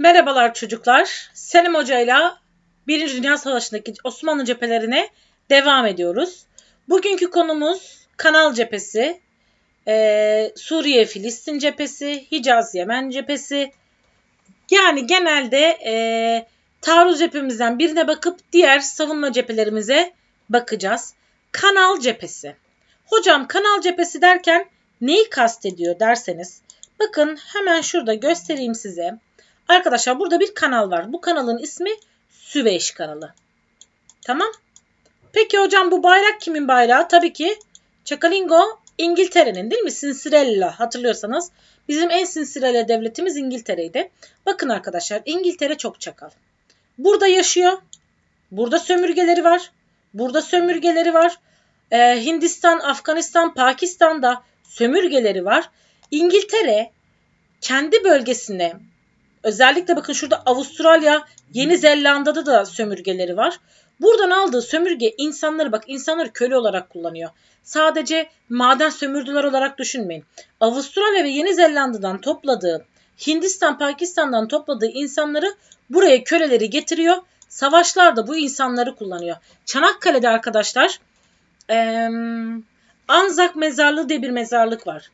Merhabalar çocuklar. Selim Hoca ile Birinci Dünya Savaşı'ndaki Osmanlı cephelerine devam ediyoruz. Bugünkü konumuz Kanal cephesi, e, Suriye Filistin cephesi, Hicaz Yemen cephesi. Yani genelde e, taarruz cephemizden birine bakıp diğer savunma cephelerimize bakacağız. Kanal cephesi. Hocam kanal cephesi derken neyi kastediyor derseniz bakın hemen şurada göstereyim size. Arkadaşlar burada bir kanal var. Bu kanalın ismi Süveyş kanalı. Tamam. Peki hocam bu bayrak kimin bayrağı? Tabii ki Çakalingo İngiltere'nin değil mi? Sinsirella hatırlıyorsanız bizim en Sinsirella devletimiz İngiltere'ydi. Bakın arkadaşlar İngiltere çok çakal. Burada yaşıyor. Burada sömürgeleri var. Burada sömürgeleri var. Ee, Hindistan, Afganistan, Pakistan'da sömürgeleri var. İngiltere kendi bölgesine özellikle bakın şurada Avustralya, Yeni Zelanda'da da sömürgeleri var. Buradan aldığı sömürge insanları bak insanları köle olarak kullanıyor. Sadece maden sömürdüler olarak düşünmeyin. Avustralya ve Yeni Zelanda'dan topladığı, Hindistan, Pakistan'dan topladığı insanları buraya köleleri getiriyor. Savaşlarda bu insanları kullanıyor. Çanakkale'de arkadaşlar ee, Anzak mezarlığı diye bir mezarlık var.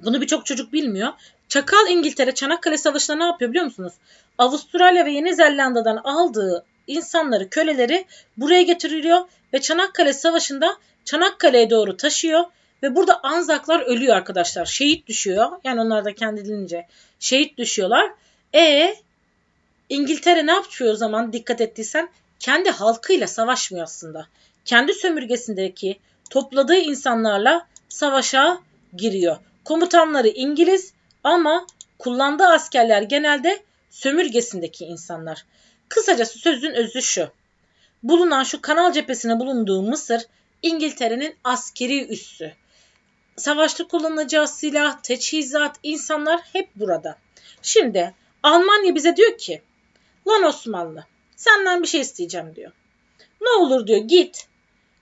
Bunu birçok çocuk bilmiyor. Çakal İngiltere Çanakkale Savaşı'nda ne yapıyor biliyor musunuz? Avustralya ve Yeni Zelanda'dan aldığı insanları, köleleri buraya getiriyor ve Çanakkale Savaşı'nda Çanakkale'ye doğru taşıyor ve burada Anzaklar ölüyor arkadaşlar. Şehit düşüyor. Yani onlar da kendi dilince şehit düşüyorlar. E İngiltere ne yapıyor o zaman dikkat ettiysen? Kendi halkıyla savaşmıyor aslında. Kendi sömürgesindeki topladığı insanlarla savaşa giriyor. Komutanları İngiliz ama kullandığı askerler genelde sömürgesindeki insanlar. Kısacası sözün özü şu. Bulunan şu kanal cephesine bulunduğu Mısır İngiltere'nin askeri üssü. Savaşta kullanacağı silah, teçhizat, insanlar hep burada. Şimdi Almanya bize diyor ki lan Osmanlı senden bir şey isteyeceğim diyor. Ne olur diyor git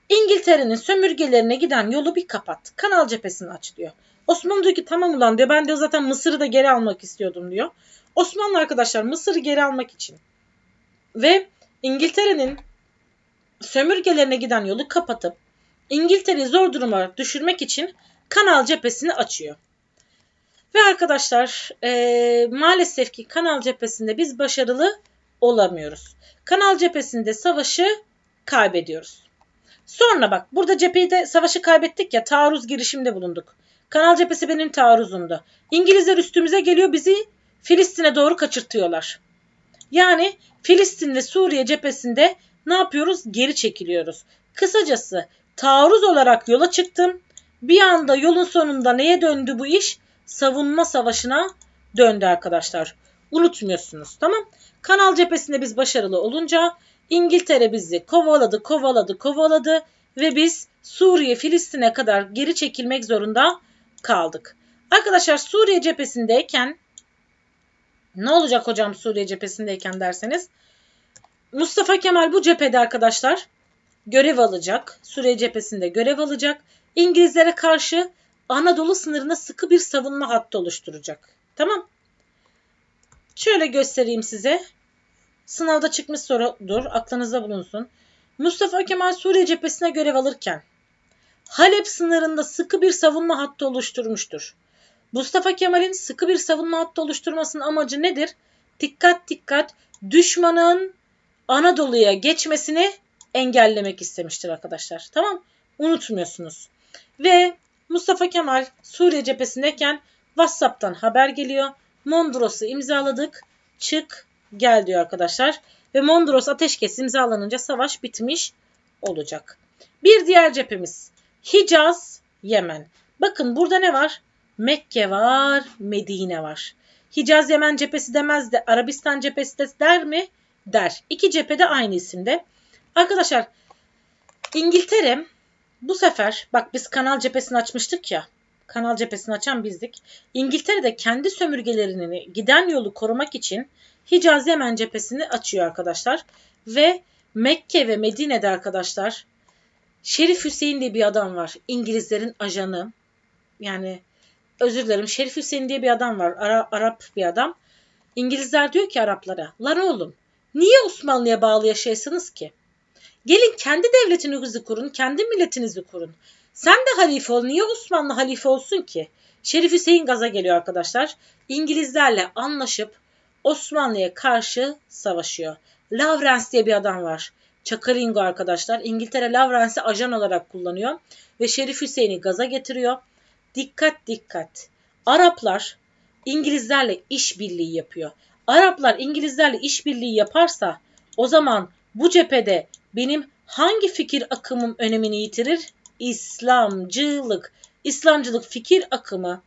İngiltere'nin sömürgelerine giden yolu bir kapat. Kanal cephesini aç diyor. Osmanlı diyor ki tamam ulan diyor ben diyor zaten Mısır'ı da geri almak istiyordum diyor. Osmanlı arkadaşlar Mısır'ı geri almak için ve İngiltere'nin sömürgelerine giden yolu kapatıp İngiltere'yi zor duruma düşürmek için kanal cephesini açıyor. Ve arkadaşlar e, maalesef ki kanal cephesinde biz başarılı olamıyoruz. Kanal cephesinde savaşı kaybediyoruz. Sonra bak burada cepheyi de savaşı kaybettik ya taarruz girişimde bulunduk. Kanal cephesi benim taarruzumdu. İngilizler üstümüze geliyor bizi Filistin'e doğru kaçırtıyorlar. Yani Filistin ve Suriye cephesinde ne yapıyoruz? Geri çekiliyoruz. Kısacası taarruz olarak yola çıktım. Bir anda yolun sonunda neye döndü bu iş? Savunma savaşına döndü arkadaşlar. Unutmuyorsunuz tamam. Kanal cephesinde biz başarılı olunca İngiltere bizi kovaladı, kovaladı, kovaladı ve biz Suriye, Filistin'e kadar geri çekilmek zorunda kaldık. Arkadaşlar Suriye cephesindeyken ne olacak hocam Suriye cephesindeyken derseniz Mustafa Kemal bu cephede arkadaşlar görev alacak. Suriye cephesinde görev alacak. İngilizlere karşı Anadolu sınırına sıkı bir savunma hattı oluşturacak. Tamam. Şöyle göstereyim size. Sınavda çıkmış sorudur. Aklınızda bulunsun. Mustafa Kemal Suriye cephesine görev alırken Halep sınırında sıkı bir savunma hattı oluşturmuştur. Mustafa Kemal'in sıkı bir savunma hattı oluşturmasının amacı nedir? Dikkat dikkat düşmanın Anadolu'ya geçmesini engellemek istemiştir arkadaşlar. Tamam? Unutmuyorsunuz. Ve Mustafa Kemal Suriye cephesindeyken WhatsApp'tan haber geliyor. Mondros'u imzaladık. Çık gel diyor arkadaşlar. Ve Mondros ateşkes imzalanınca savaş bitmiş olacak. Bir diğer cephemiz Hicaz, Yemen. Bakın burada ne var? Mekke var, Medine var. Hicaz Yemen cephesi demez de Arabistan cephesi de der mi? Der. İki cephede aynı isimde. Arkadaşlar İngiltere bu sefer bak biz kanal cephesini açmıştık ya. Kanal cephesini açan bizdik. İngiltere de kendi sömürgelerini giden yolu korumak için Hicaz Yemen cephesini açıyor arkadaşlar. Ve Mekke ve Medine'de arkadaşlar Şerif Hüseyin diye bir adam var. İngilizlerin ajanı. Yani özür dilerim Şerif Hüseyin diye bir adam var. Ara, Arap bir adam. İngilizler diyor ki Araplara, lan oğlum niye Osmanlı'ya bağlı yaşayasınız ki? Gelin kendi devletinizi kurun, kendi milletinizi kurun. Sen de halife ol, niye Osmanlı halife olsun ki? Şerif Hüseyin gaza geliyor arkadaşlar. İngilizlerle anlaşıp Osmanlı'ya karşı savaşıyor. Lawrence diye bir adam var. Çakalingo arkadaşlar. İngiltere Lawrence'i ajan olarak kullanıyor. Ve Şerif Hüseyin'i gaza getiriyor. Dikkat dikkat. Araplar İngilizlerle işbirliği yapıyor. Araplar İngilizlerle işbirliği yaparsa o zaman bu cephede benim hangi fikir akımım önemini yitirir? İslamcılık. İslamcılık fikir akımı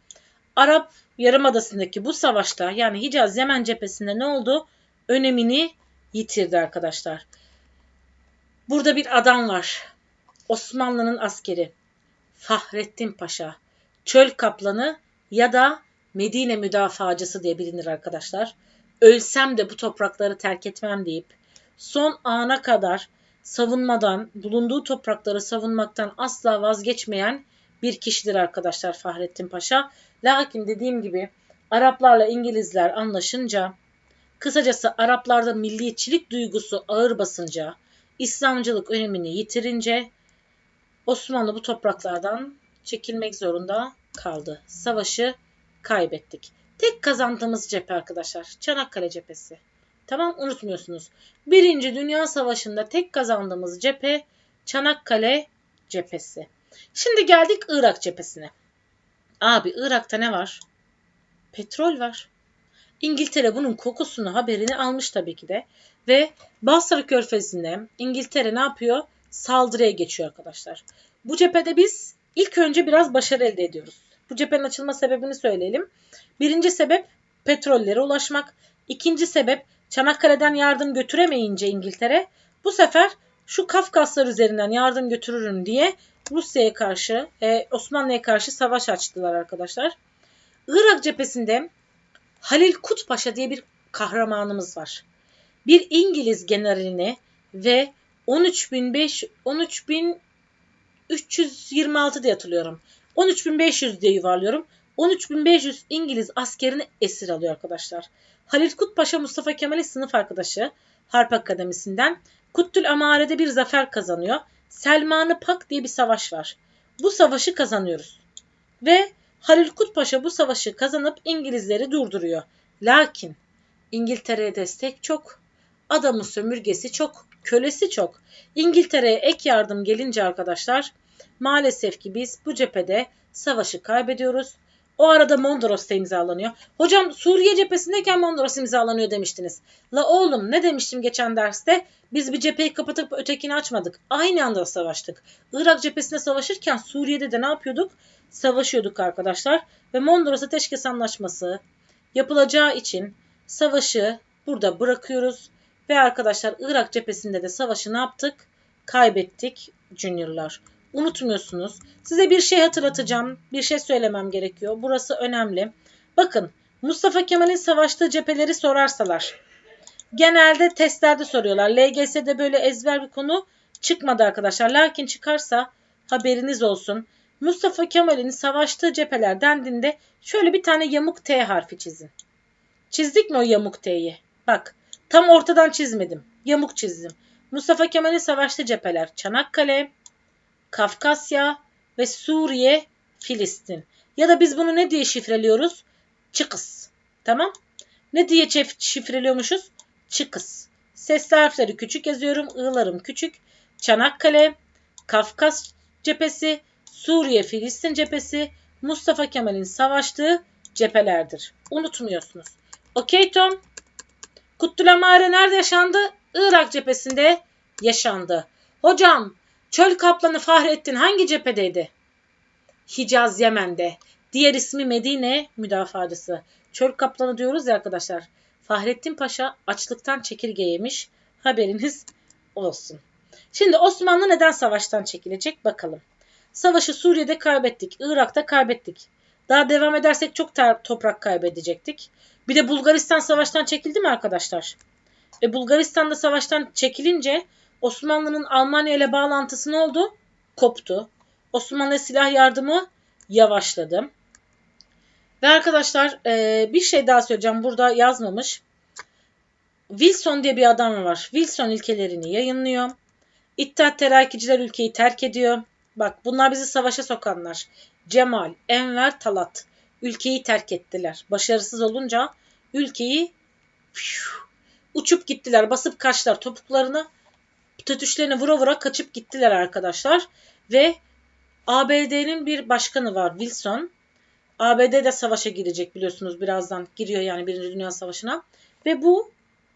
Arap Yarımadası'ndaki bu savaşta yani Hicaz Yemen cephesinde ne oldu? Önemini yitirdi arkadaşlar. Burada bir adam var. Osmanlı'nın askeri. Fahrettin Paşa. Çöl kaplanı ya da Medine müdafacısı diye bilinir arkadaşlar. Ölsem de bu toprakları terk etmem deyip son ana kadar savunmadan, bulunduğu toprakları savunmaktan asla vazgeçmeyen bir kişidir arkadaşlar Fahrettin Paşa. Lakin dediğim gibi Araplarla İngilizler anlaşınca, kısacası Araplarda milliyetçilik duygusu ağır basınca, İslamcılık önemini yitirince Osmanlı bu topraklardan çekilmek zorunda kaldı. Savaşı kaybettik. Tek kazandığımız cephe arkadaşlar Çanakkale cephesi. Tamam unutmuyorsunuz. Birinci Dünya Savaşı'nda tek kazandığımız cephe Çanakkale cephesi. Şimdi geldik Irak cephesine. Abi Irak'ta ne var? Petrol var. İngiltere bunun kokusunu haberini almış tabii ki de. Ve Basra Körfezi'nde İngiltere ne yapıyor? Saldırıya geçiyor arkadaşlar. Bu cephede biz ilk önce biraz başarı elde ediyoruz. Bu cephenin açılma sebebini söyleyelim. Birinci sebep petrollere ulaşmak. İkinci sebep Çanakkale'den yardım götüremeyince İngiltere bu sefer şu Kafkaslar üzerinden yardım götürürüm diye Rusya'ya karşı, e, Osmanlı'ya karşı savaş açtılar arkadaşlar. Irak cephesinde Halil Kut Paşa diye bir kahramanımız var. Bir İngiliz generalini ve 13.500 13.326 diye hatırlıyorum. 13.500 diye yuvarlıyorum. 13.500 İngiliz askerini esir alıyor arkadaşlar. Halil Kut Paşa Mustafa Kemal'in sınıf arkadaşı Harp Akademisi'nden Kuttül Amare'de bir zafer kazanıyor. Selmanı Pak diye bir savaş var. Bu savaşı kazanıyoruz. Ve Halil Kut Paşa bu savaşı kazanıp İngilizleri durduruyor. Lakin İngiltere'ye destek çok, adamın sömürgesi çok, kölesi çok. İngiltere'ye ek yardım gelince arkadaşlar maalesef ki biz bu cephede savaşı kaybediyoruz. O arada Mondros da imzalanıyor. Hocam Suriye cephesindeyken Mondros imzalanıyor demiştiniz. La oğlum ne demiştim geçen derste? Biz bir cepheyi kapatıp ötekini açmadık. Aynı anda savaştık. Irak cephesinde savaşırken Suriye'de de ne yapıyorduk? Savaşıyorduk arkadaşlar. Ve Mondros Ateşkes Anlaşması yapılacağı için savaşı burada bırakıyoruz. Ve arkadaşlar Irak cephesinde de savaşı ne yaptık? Kaybettik Junior'lar unutmuyorsunuz. Size bir şey hatırlatacağım. Bir şey söylemem gerekiyor. Burası önemli. Bakın Mustafa Kemal'in savaştığı cepheleri sorarsalar. Genelde testlerde soruyorlar. LGS'de böyle ezber bir konu çıkmadı arkadaşlar. Lakin çıkarsa haberiniz olsun. Mustafa Kemal'in savaştığı cepheler dendiğinde şöyle bir tane yamuk T harfi çizin. Çizdik mi o yamuk T'yi? Bak tam ortadan çizmedim. Yamuk çizdim. Mustafa Kemal'in savaştığı cepheler Çanakkale, Kafkasya ve Suriye, Filistin. Ya da biz bunu ne diye şifreliyoruz? Çıkıs. Tamam? Ne diye şifreliyormuşuz? Çıkıs. Sesli harfleri küçük yazıyorum. I'larım küçük. Çanakkale, Kafkas cephesi, Suriye, Filistin cephesi, Mustafa Kemal'in savaştığı cephelerdir. Unutmuyorsunuz. Okey Tom. Kutlulamare nerede yaşandı? Irak cephesinde yaşandı. Hocam Çöl kaplanı Fahrettin hangi cephedeydi? Hicaz Yemen'de. Diğer ismi Medine müdafacısı. Çöl kaplanı diyoruz ya arkadaşlar. Fahrettin Paşa açlıktan çekirge yemiş. Haberiniz olsun. Şimdi Osmanlı neden savaştan çekilecek bakalım. Savaşı Suriye'de kaybettik. Irak'ta kaybettik. Daha devam edersek çok toprak kaybedecektik. Bir de Bulgaristan savaştan çekildi mi arkadaşlar? E Bulgaristan'da savaştan çekilince Osmanlı'nın Almanya ile bağlantısı ne oldu? Koptu. Osmanlı silah yardımı yavaşladı. Ve arkadaşlar e, bir şey daha söyleyeceğim. Burada yazmamış. Wilson diye bir adam var. Wilson ilkelerini yayınlıyor. İttihat Terakkiciler ülkeyi terk ediyor. Bak bunlar bizi savaşa sokanlar. Cemal, Enver, Talat ülkeyi terk ettiler. Başarısız olunca ülkeyi fiu, uçup gittiler. Basıp kaçtılar topuklarını. Tötüşlerini vura vura kaçıp gittiler arkadaşlar. Ve ABD'nin bir başkanı var Wilson. ABD de savaşa girecek biliyorsunuz birazdan giriyor yani Birinci Dünya Savaşı'na. Ve bu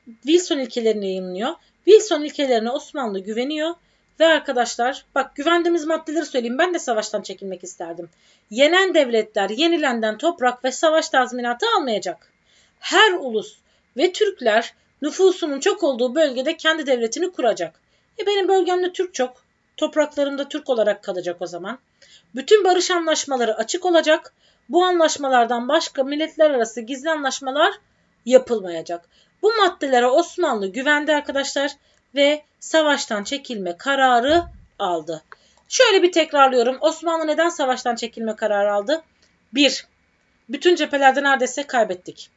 Wilson ilkelerini yayınlıyor. Wilson ilkelerine Osmanlı güveniyor. Ve arkadaşlar bak güvendiğimiz maddeleri söyleyeyim. Ben de savaştan çekilmek isterdim. Yenen devletler yenilenden toprak ve savaş tazminatı almayacak. Her ulus ve Türkler nüfusunun çok olduğu bölgede kendi devletini kuracak. E benim bölgemde Türk çok. Topraklarımda Türk olarak kalacak o zaman. Bütün barış anlaşmaları açık olacak. Bu anlaşmalardan başka milletler arası gizli anlaşmalar yapılmayacak. Bu maddelere Osmanlı güvendi arkadaşlar ve savaştan çekilme kararı aldı. Şöyle bir tekrarlıyorum. Osmanlı neden savaştan çekilme kararı aldı? 1. Bütün cephelerde neredeyse kaybettik.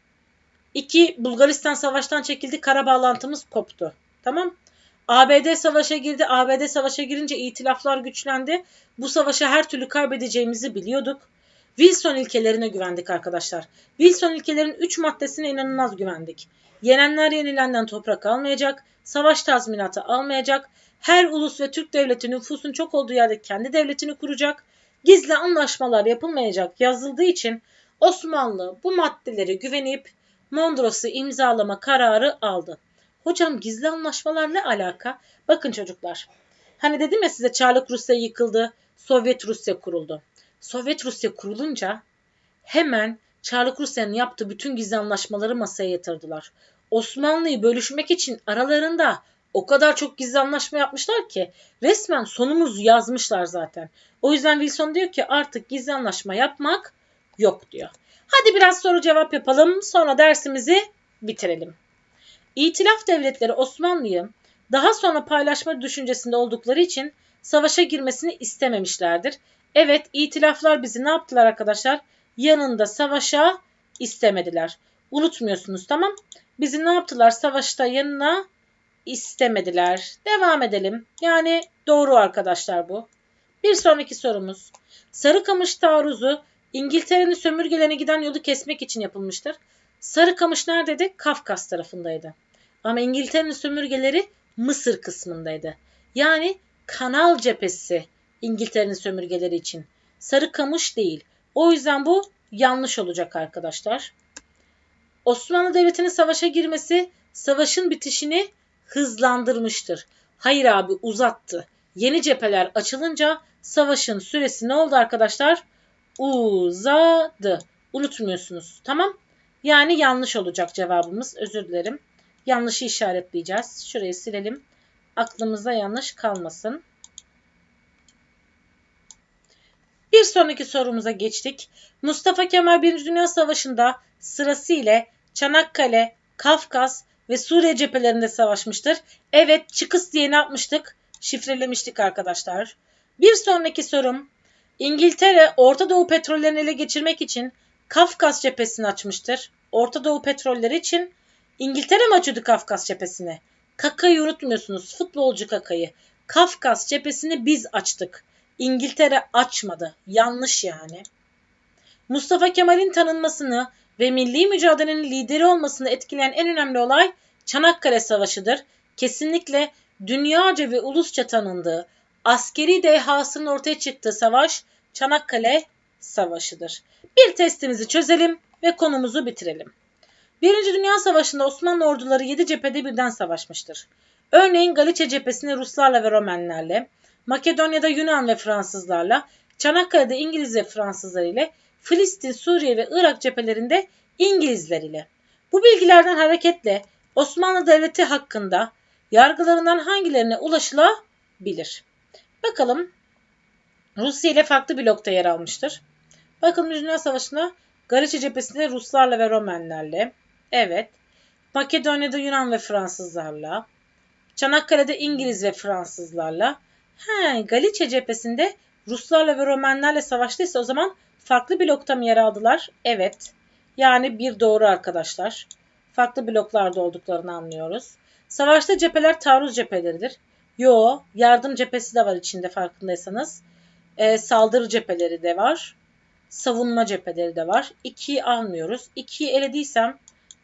2. Bulgaristan savaştan çekildi. Kara bağlantımız koptu. Tamam. ABD savaşa girdi. ABD savaşa girince itilaflar güçlendi. Bu savaşı her türlü kaybedeceğimizi biliyorduk. Wilson ilkelerine güvendik arkadaşlar. Wilson ilkelerin 3 maddesine inanılmaz güvendik. Yenenler yenilenden toprak almayacak, savaş tazminatı almayacak, her ulus ve Türk devleti nüfusun çok olduğu yerde kendi devletini kuracak, gizli anlaşmalar yapılmayacak yazıldığı için Osmanlı bu maddeleri güvenip Mondros'u imzalama kararı aldı. Hocam gizli anlaşmalar ne alaka? Bakın çocuklar. Hani dedim ya size Çarlık Rusya yıkıldı, Sovyet Rusya kuruldu. Sovyet Rusya kurulunca hemen Çarlık Rusya'nın yaptığı bütün gizli anlaşmaları masaya yatırdılar. Osmanlı'yı bölüşmek için aralarında o kadar çok gizli anlaşma yapmışlar ki resmen sonumuzu yazmışlar zaten. O yüzden Wilson diyor ki artık gizli anlaşma yapmak yok diyor. Hadi biraz soru cevap yapalım sonra dersimizi bitirelim. İtilaf devletleri Osmanlı'yı daha sonra paylaşma düşüncesinde oldukları için savaşa girmesini istememişlerdir. Evet itilaflar bizi ne yaptılar arkadaşlar? Yanında savaşa istemediler. Unutmuyorsunuz tamam. Bizi ne yaptılar? Savaşta yanına istemediler. Devam edelim. Yani doğru arkadaşlar bu. Bir sonraki sorumuz. Sarıkamış taarruzu İngiltere'nin sömürgelerine giden yolu kesmek için yapılmıştır. Sarıkamış neredeydi? Kafkas tarafındaydı. Ama İngiltere'nin sömürgeleri Mısır kısmındaydı. Yani Kanal cephesi İngiltere'nin sömürgeleri için. Sarıkamış değil. O yüzden bu yanlış olacak arkadaşlar. Osmanlı Devleti'nin savaşa girmesi savaşın bitişini hızlandırmıştır. Hayır abi uzattı. Yeni cepheler açılınca savaşın süresi ne oldu arkadaşlar? Uzadı. Unutmuyorsunuz. Tamam? Yani yanlış olacak cevabımız. Özür dilerim. Yanlışı işaretleyeceğiz. Şurayı silelim. Aklımıza yanlış kalmasın. Bir sonraki sorumuza geçtik. Mustafa Kemal Birinci Dünya Savaşı'nda sırasıyla Çanakkale, Kafkas ve Suriye cephelerinde savaşmıştır. Evet çıkıs diye ne yapmıştık? Şifrelemiştik arkadaşlar. Bir sonraki sorum. İngiltere Orta Doğu petrollerini ele geçirmek için Kafkas cephesini açmıştır. Orta Doğu petrolleri için İngiltere mi açıyordu Kafkas cephesini? Kaka'yı unutmuyorsunuz. Futbolcu Kaka'yı. Kafkas cephesini biz açtık. İngiltere açmadı. Yanlış yani. Mustafa Kemal'in tanınmasını ve milli mücadelenin lideri olmasını etkileyen en önemli olay Çanakkale Savaşı'dır. Kesinlikle dünyaca ve ulusça tanındığı, askeri dehasının ortaya çıktığı savaş Çanakkale Savaşı'dır. Bir testimizi çözelim ve konumuzu bitirelim. Birinci Dünya Savaşı'nda Osmanlı orduları 7 cephede birden savaşmıştır. Örneğin Galicia cephesinde Ruslarla ve Romenlerle, Makedonya'da Yunan ve Fransızlarla, Çanakkale'de İngiliz ve Fransızlar ile, Filistin, Suriye ve Irak cephelerinde İngilizler ile. Bu bilgilerden hareketle Osmanlı Devleti hakkında yargılarından hangilerine ulaşılabilir? Bakalım Rusya ile farklı blokta yer almıştır. Bakın Dünya Savaşı'nda Galicia cephesinde Ruslarla ve Romenlerle. Evet. Makedonya'da Yunan ve Fransızlarla. Çanakkale'de İngiliz ve Fransızlarla. He, Galicia cephesinde Ruslarla ve Romenlerle savaştıysa o zaman farklı blokta mı yer aldılar? Evet. Yani bir doğru arkadaşlar. Farklı bloklarda olduklarını anlıyoruz. Savaşta cepheler taarruz cepheleridir. Yo, yardım cephesi de var içinde farkındaysanız. Ee, saldırı cepheleri de var. Savunma cepheleri de var. 2'yi almıyoruz. 2'yi elediysem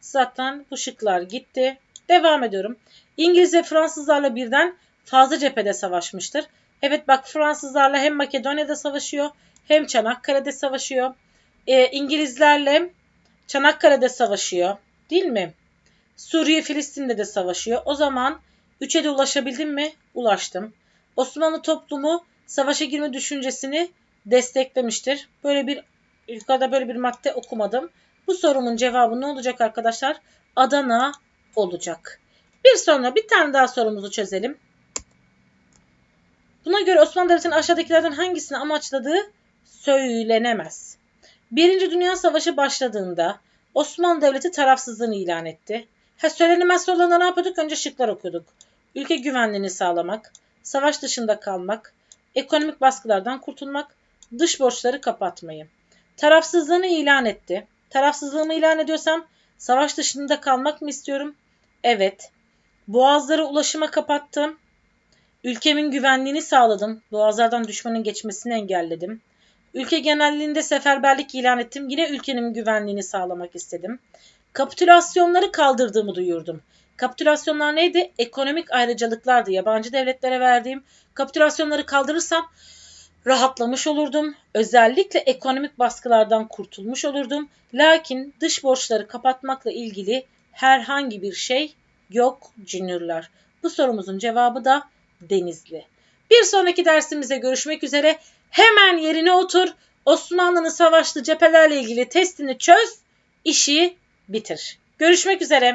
zaten bu şıklar gitti. Devam ediyorum. İngiliz ve Fransızlarla birden fazla cephede savaşmıştır. Evet bak Fransızlarla hem Makedonya'da savaşıyor hem Çanakkale'de savaşıyor. Ee, İngilizlerle Çanakkale'de savaşıyor. Değil mi? Suriye Filistin'de de savaşıyor. O zaman 3'e de ulaşabildim mi? Ulaştım. Osmanlı toplumu savaşa girme düşüncesini desteklemiştir. Böyle bir yukarıda böyle bir madde okumadım. Bu sorumun cevabı ne olacak arkadaşlar? Adana olacak. Bir sonra bir tane daha sorumuzu çözelim. Buna göre Osmanlı Devleti'nin aşağıdakilerden hangisini amaçladığı söylenemez. Birinci Dünya Savaşı başladığında Osmanlı Devleti tarafsızlığını ilan etti. Ha, söylenemez sorularında ne yapıyorduk? Önce şıklar okuduk. Ülke güvenliğini sağlamak, savaş dışında kalmak, ekonomik baskılardan kurtulmak, dış borçları kapatmayı. Tarafsızlığını ilan etti. Tarafsızlığımı ilan ediyorsam savaş dışında kalmak mı istiyorum? Evet. Boğazları ulaşıma kapattım. Ülkemin güvenliğini sağladım. Boğazlardan düşmanın geçmesini engelledim. Ülke genelliğinde seferberlik ilan ettim. Yine ülkenin güvenliğini sağlamak istedim. Kapitülasyonları kaldırdığımı duyurdum. Kapitülasyonlar neydi? Ekonomik ayrıcalıklardı. Yabancı devletlere verdiğim kapitülasyonları kaldırırsam rahatlamış olurdum. Özellikle ekonomik baskılardan kurtulmuş olurdum. Lakin dış borçları kapatmakla ilgili herhangi bir şey yok cünürler. Bu sorumuzun cevabı da Denizli. Bir sonraki dersimize görüşmek üzere. Hemen yerine otur. Osmanlı'nın savaştığı cephelerle ilgili testini çöz. işi bitir. Görüşmek üzere.